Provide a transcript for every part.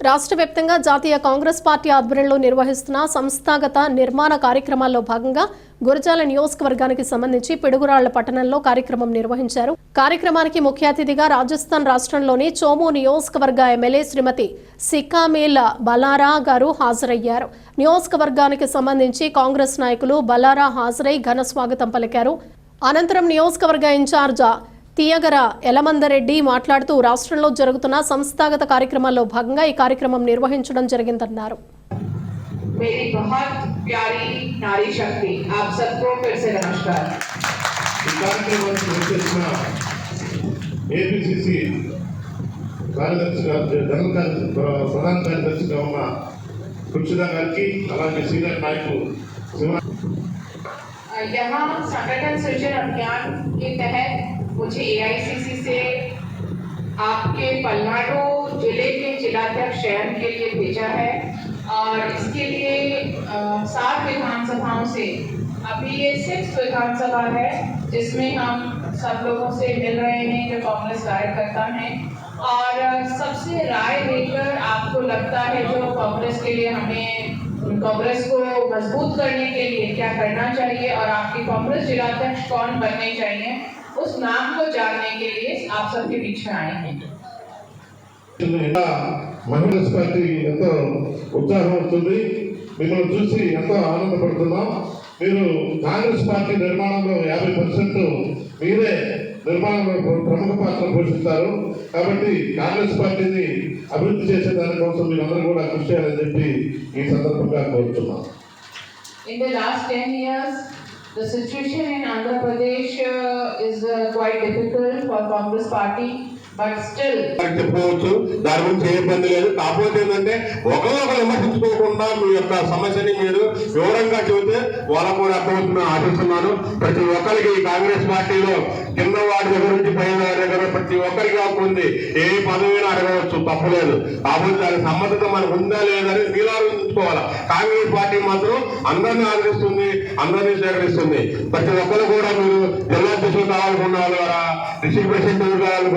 రాష్ట్ర వ్యాప్తంగా జాతీయ కాంగ్రెస్ పార్టీ ఆధ్వర్యంలో నిర్వహిస్తున్న సంస్థాగత నిర్మాణ కార్యక్రమాల్లో భాగంగా గురజాల నియోజకవర్గానికి సంబంధించి పిడుగురాళ్ళ పట్టణంలో కార్యక్రమం నిర్వహించారు. కార్యక్రమానికి ముఖ్య అతిథిగా రాజస్థాన్ రాష్ట్రంలోని చోము నియోజకవర్గ ఎమ్మెల్యే శ్రీమతి సికామేల బలారా గారు హాజరయ్యారు. నియోజకవర్గానికి సంబంధించి కాంగ్రెస్ నాయకులు బలారా హాజరై ఘన స్వాగతం పలికారు. అనంతరం నియోజకవర్గ ఇన్ఛార్జా తీయగర యలమందరెడ్డి మాట్లాడుతూ రాష్ట్రంలో జరుగుతున్న సంస్థాగత కార్యక్రమాల్లో భాగంగా ఈ కార్యక్రమం నిర్వహించడం జరిగిందన్నారు मेरी बहुत प्यारी नारी शक्ति आप सबको फिर से नमस्कार ఈ కార్యక్రమానికి వచ్చేసిన ఏపీసీసీ కార్యదర్శిగా జనరల్ కార్యదర్శి ప్రధాన కార్యదర్శిగా ఉన్న కృష్ణ గారికి అలాగే సీనియర్ నాయకులు శివ अ, यहाँ संगठन सृजन अभियान के तहत मुझे एआईसीसी से आपके पलनाडु ज़िले के जिलाध्यक्ष चयन के लिए भेजा है और इसके लिए सात विधानसभाओं से, अभी ये सिक्स विधानसभा है जिसमें हम सब लोगों से मिल रहे हैं जो कांग्रेस कार्यकर्ता हैं। और सबसे राय लेकर आपको लगता है जो कांग्रेस के लिए हमें, कांग्रेस को मज़बूत करने के लिए क्या करना चाहिए और आपके कांग्रेस जिलाध्यक्ष कौन बनने चाहिए उस नाम को जानने के लिए आप सबके बीच में आए हैं ఇలా కాంగ్రెస్ పార్టీ ఎంతో ఉత్సాహం వస్తుంది మిమ్మల్ని చూసి ఎంతో ఆనందపడుతున్నాం మీరు కాంగ్రెస్ పార్టీ నిర్మాణంలో యాభై పర్సెంట్ మీరే నిర్మాణంలో ప్ర- ప్రముఖ పాత్ర పోషిస్తారు కాబట్టి కాంగ్రెస్ పార్టీని అభివృద్ధి చేసే దానికోసం మీరందరూ కూడా కృషి చేయాలని చెప్పి ఈ సందర్భంగా కోరుతున్నాం In the last 10 years, the situation in Andhra Pradesh uh, is uh, quite difficult for Congress party, చెప్పుకోవచ్చు దాని గురించి ఏ ఇబ్బంది లేదు. కాకపోతే ఏంటంటే ఒకరు విమర్శించుకోకుండా మీ యొక్క సమస్యని మీరు వివరంగా చెబితే వాళ్ళకు కూడా అర్థమవుతుందని ఆశిస్తున్నాను. ప్రతి ఒక్కరికి ఈ కాంగ్రెస్ పార్టీలో కింద వాడి దగ్గర నుంచి పైన వాడి దగ్గర ప్రతి ఒక్కరికి హక్కు ఉంది ఏ పదవిని అడగవచ్చు తప్పలేదు కాకపోతే దానికి సమ్మతత మనకు ఉందా లేదని మీరు ఆలోచించుకోవాలి? కాంగ్రెస్ పార్టీ మాత్రం అందరినీ ఆదరిస్తుంది అందరినీ సేకరిస్తుంది. ప్రతి ఒక్కరు కూడా మీరు జిల్లా అధ్యక్షులు కావాలనుకున్న వాళ్ళు ద్వారా డిస్ట్రిక్ట్ ప్రెసిడెంట్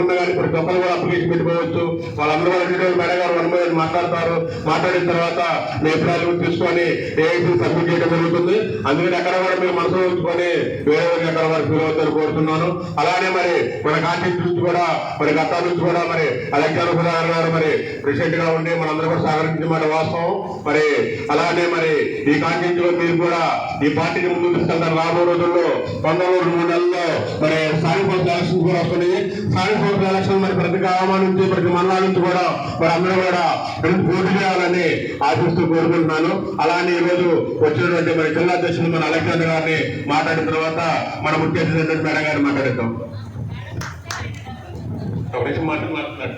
కానీ ప్రతి ఒక్కరు కూడా అప్లికేషన్ పెట్టుకోవచ్చు. వాళ్ళందరూ కూడా మేడగారు వన్ బై వన్ మాట్లాడతారు. మాట్లాడిన తర్వాత నేపథ్యాలు తీసుకొని ఏఐసీ సబ్మిట్ చేయడం జరుగుతుంది. అందుకని ఎక్కడ కూడా మీరు మనసు ఉంచుకొని వేరే వేరే ఎక్కడ వారు ఫీల్ అవుతారు కోరుతున్నాను. అలానే మరి మన కాంటెక్ట్ నుంచి కూడా మరి గతాల నుంచి కూడా మరి అలెగ్జాండర్ సుధాకర్ గారు మరి ప్రెసిడెంట్గా ఉండి మనందరూ కూడా సహకరించిన మాట వాస్తవం. మరి అలానే మరి ఈ కాంటెక్ట్లో మీరు కూడా ఈ పార్టీని ముందు తీసుకెళ్తారు రాబో రోజుల్లో పంతొమ్మిది మూడు నెలల్లో మరి స్థానిక సంస్థల కూడా వస్తున్నాయి. స్థానిక సంస్థల ఎలక్షన్ మరి ప్రతి గ్రామం నుంచి ప్రతి మండలం నుంచి కూడా మరి అందరూ కూడా రెండు పోటీ చేయాలని ఆశిస్తూ కోరుకుంటున్నాను. అలానే ఈరోజు వచ్చినటువంటి మరి జిల్లా అధ్యక్షులు మన అలెక్సాండర్ గారిని మాట్లాడిన తర్వాత మన ముఖ్య అతిథి మేడం గారిని మాట్లాడతాం ఒక నిమిషం మాట్లాడుతున్నట్టు.